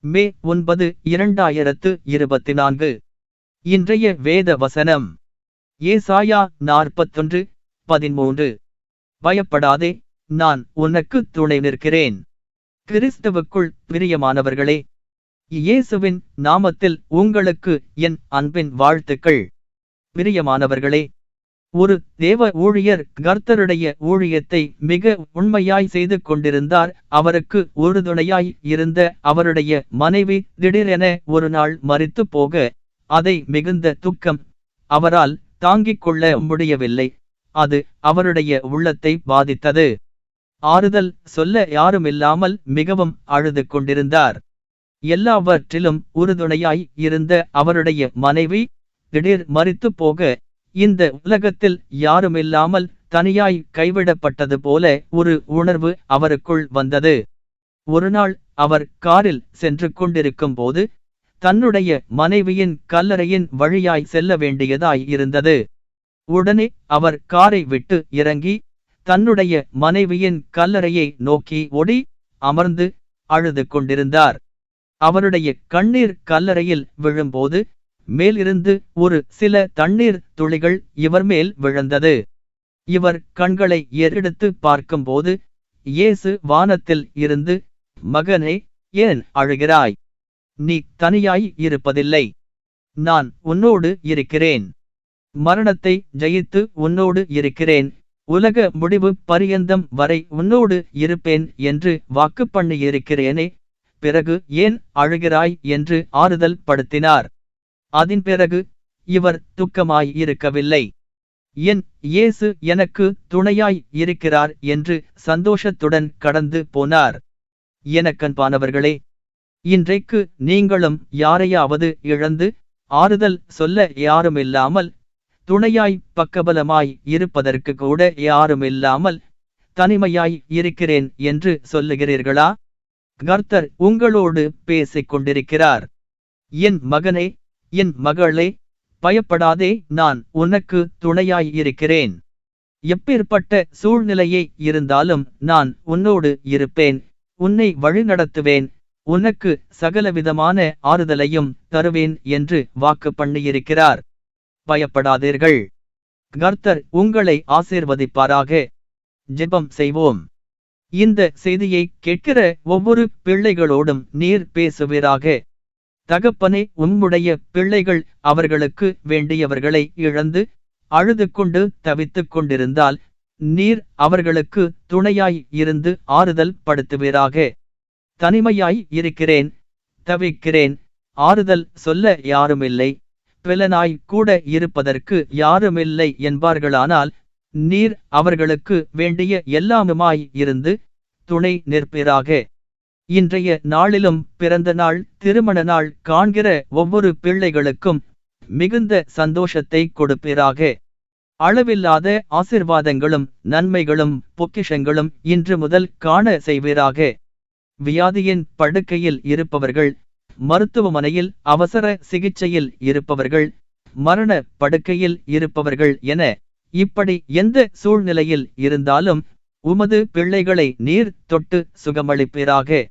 மே ஒன்பது இரண்டாயிரத்து இருபத்தி நான்கு இன்றைய வேத வசனம். ஏசாயா நாற்பத்தொன்று பதிமூன்று. பயப்படாதே நான் உனக்கு துணை நிற்கிறேன். கிறிஸ்தவுக்குள் பிரியமானவர்களே இயேசுவின் நாமத்தில் உங்களுக்கு என் அன்பின் வாழ்த்துக்கள். பிரியமானவர்களே ஒரு தேவ ஊழியர் கர்த்தருடைய ஊழியத்தை மிக உண்மையாய் செய்து கொண்டிருந்தார். அவருக்கு உறுதுணையாய் இருந்த அவருடைய மனைவி திடீரென ஒரு நாள் மறித்து போக அதை மிகுந்த துக்கம் அவரால் தாங்கிக் கொள்ள முடியவில்லை. அது அவருடைய உள்ளத்தை பாதித்தது. ஆறுதல் சொல்ல யாருமில்லாமல் மிகவும் அழுது கொண்டிருந்தார். எல்லாவற்றிலும் உறுதுணையாய் இருந்த அவருடைய மனைவி திடீர் மறித்து போக இந்த உலகத்தில் யாருமில்லாமல் தனியாய் கைவிடப்பட்டது போல ஒரு உணர்வு அவருக்குள் வந்தது. ஒருநாள் அவர் காரில் சென்று கொண்டிருக்கும் போது தன்னுடைய மனைவியின் கல்லறையின் வழியாய் செல்ல வேண்டியதாய் இருந்தது. உடனே அவர் காரை விட்டு இறங்கி தன்னுடைய மனைவியின் கல்லறையை நோக்கி ஒடி அமர்ந்து அழுது கொண்டிருந்தார். அவருடைய கண்ணீர் கல்லறையில் விழும்போது மேலிருந்து ஒரு சில தண்ணீர் துளிகள் இவர் மேல் விழுந்தது. இவர் கண்களை ஏறெடுத்து பார்க்கும்போது இயேசு வானத்தில் இருந்து மகனே ஏன் அழுகிறாய்? நீ தனியாய் இருப்பதில்லை. நான் உன்னோடு இருக்கிறேன். மரணத்தை ஜெயித்து உன்னோடு இருக்கிறேன். உலக முடிவு பரியந்தம் வரை உன்னோடு இருப்பேன் என்று வாக்கு பண்ணியிருக்கிறேனே பிறகு ஏன் அழுகிறாய்? என்று ஆறுதல் படுத்தினார். அதன் பிறகு இவர் துக்கமாய் இருக்கவில்லை. என் இயேசு எனக்கு துணையாய் இருக்கிறார் என்று சந்தோஷத்துடன் கடந்து போனார். எனக்கன்பானவர்களே இன்றைக்கு நீங்களும் யாரையாவது இழந்து ஆறுதல் சொல்ல யாருமில்லாமல் துணையாய் பக்கபலமாய் இருப்பதற்கு கூட யாருமில்லாமல் தனிமையாய் இருக்கிறேன் என்று சொல்லுகிறீர்களா? கர்த்தர் உங்களோடு பேசிக் கொண்டிருக்கிறார் என் மகனே என் மகளே பயப்படாதே நான் உனக்கு துணையாய் இருக்கிறேன் எப்பேற்பட்ட சூழ்நிலையை இருந்தாலும் நான் உன்னோடு இருப்பேன். உன்னை வழிநடத்துவேன். உனக்கு சகலவிதமான ஆறுதலையும் தருவேன் என்று வாக்கு பண்ணியிருக்கிறார். பயப்படாதீர்கள். கர்த்தர் உங்களை ஆசீர்வதிப்பாராக. ஜெபம் செய்வோம். இந்த செய்தியை கேட்கிற ஒவ்வொரு பிள்ளைகளோடும் நீர் பேசுவீராக. தகப்பனே உம்முடைய பிள்ளைகள் அவர்களுக்கு வேண்டியவர்களை இழந்து அழுது கொண்டு தவித்துக் கொண்டிருந்தால் நீர் அவர்களுக்கு துணையாய் இருந்து ஆறுதல் படுத்துவீராக. தனிமையாய் இருக்கிறேன் தவிக்கிறேன் ஆறுதல் சொல்ல யாருமில்லை. பிலனாய் கூட இருப்பதற்கு யாருமில்லை என்பார்களானால் நீர் அவர்களுக்கு வேண்டிய எல்லாமுமாய் இருந்து துணை நிற்பீராக. இன்றைய நாளிலும் பிறந்த நாள் திருமண நாள் காண்கிற ஒவ்வொரு பிள்ளைகளுக்கும் மிகுந்த சந்தோஷத்தை கொடுப்பீராக. அளவில்லாத ஆசிர்வாதங்களும் நன்மைகளும் பொக்கிஷங்களும் இன்று முதல் காண செய்வீராக. வியாதியின் படுக்கையில் இருப்பவர்கள் மருத்துவமனையில் அவசர சிகிச்சையில் இருப்பவர்கள் மரண படுக்கையில் இருப்பவர்கள் என இப்படி எந்த சூழ்நிலையில் இருந்தாலும் உமது பிள்ளைகளை நீர் தொட்டு சுகமளிப்பீராக.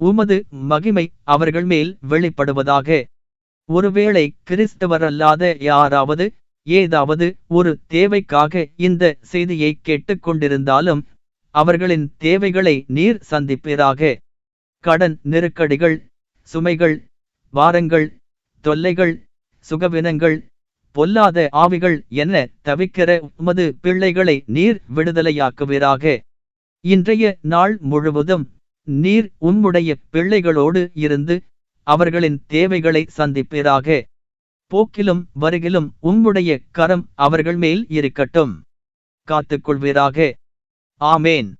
உமது மகிமை அவர்கள் மேல் வெளிப்படுவதாக. ஒருவேளை கிறிஸ்தவரல்லாத யாராவது ஏதாவது ஒரு தேவைக்காக இந்த செய்தியை கேட்டுக்கொண்டிருந்தாலும் அவர்களின் தேவைகளை நீர் சந்திப்பீராக. கடன் நெருக்கடிகள் சுமைகள் வாரங்கள் தொல்லைகள் சுகவினங்கள் பொல்லாத ஆவிகள் என தவிக்கிற உமது பிள்ளைகளை நீர் விடுதலையாக்குவீராக. இன்றைய நாள் முழுவதும் நீர் உம்முடைய பிள்ளைகளோடு இருந்து அவர்களின் தேவைகளை சந்திப்பீராக. போக்கிலும் வருகிலும் உம்முடைய கரம் அவர்கள் மேல் இருக்கட்டும். காத்துக்கொள்வீராக. ஆமேன்.